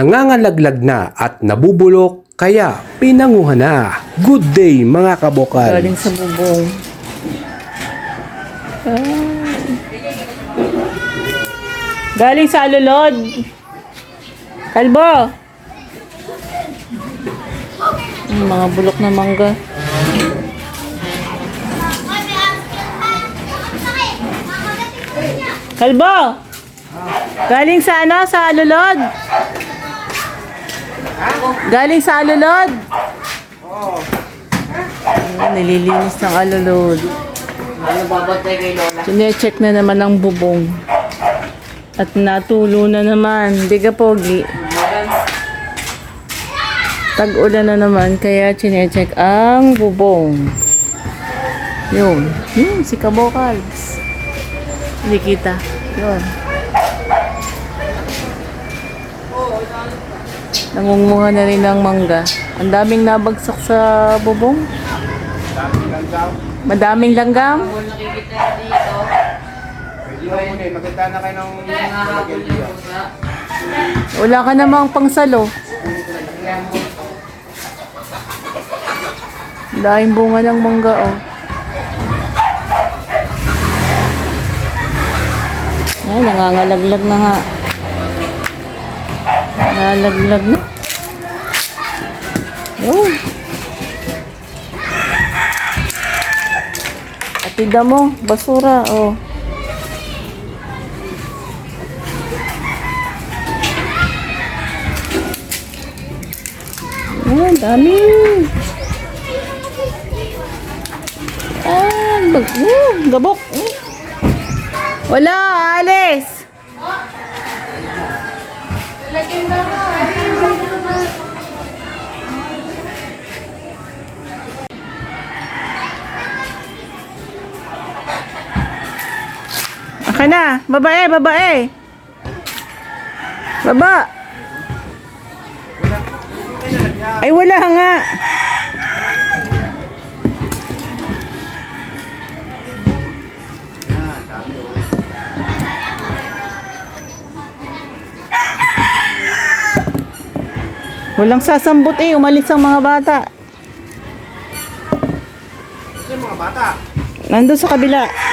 nangangalaglag na at nabubulok kaya pinanguha na. Good day mga kabokal. Galing sa bubong. Ah. Galing sa alulod. Kalbo. Ang mga bulok na mangga. Kalbo. Galing sa ano? Sa alulod. Galing sa alulod. Ayan, nililinis ng alulod. Ano babatay kay Lola? Sinecheck na naman ang bubong. At natulo na naman. Hindi ka pogi. Tag-ulan na naman, kaya chinecheck ang bubong. Yun. Yun, si Kabokals. Hindi kita. Yun. Nangunguha na rin ng mangga. Ang daming nabagsak sa bubong. Madaming langgam. Wala ka namang pangsalo. Dahil bunga ng mangga, oh. Ay, nangangalaglag na nga. Nangangalaglag na. Oh. Atida mo, basura, oh. Ah, dami. Ah, bag, uh, gabok. Uh. Wala, alis. Aka na, babae, babae. Baba. Ay, wala nga. Walang sasambot eh, umalis ang mga bata. yung mga bata. Nandun sa kabila.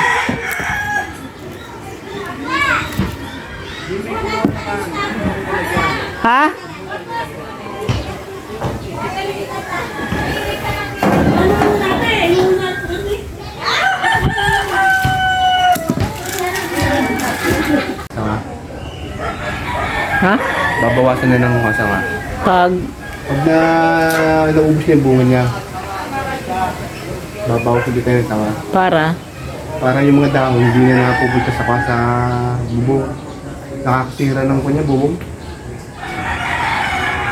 Ha? Sama. Ha? Babawasan na ng masama. Pag Pag na naubos na yung bunga niya, babawasan dito ng tama. para Para yung mga dahon hindi na napupunta sa sa bubong. Nakakasira ng kanya bubong.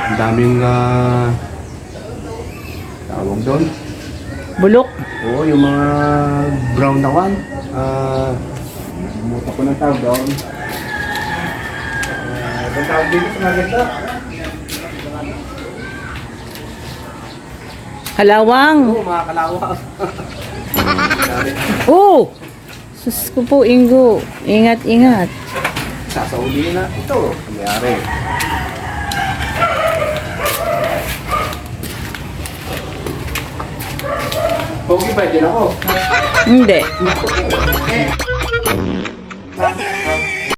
Ang daming uh, tawag doon. bulok. Oo, yung mga brown na one. Ah, uh, ko ng tawag doon. Ah, uh, tawag dito sa mga ganito. Halawang. Oo, mga kalawak. Oh! Sus ko po, Ingo. Ingat, ingat. Sasauli na ito. Nangyari. Pogi ba din ako? Hindi.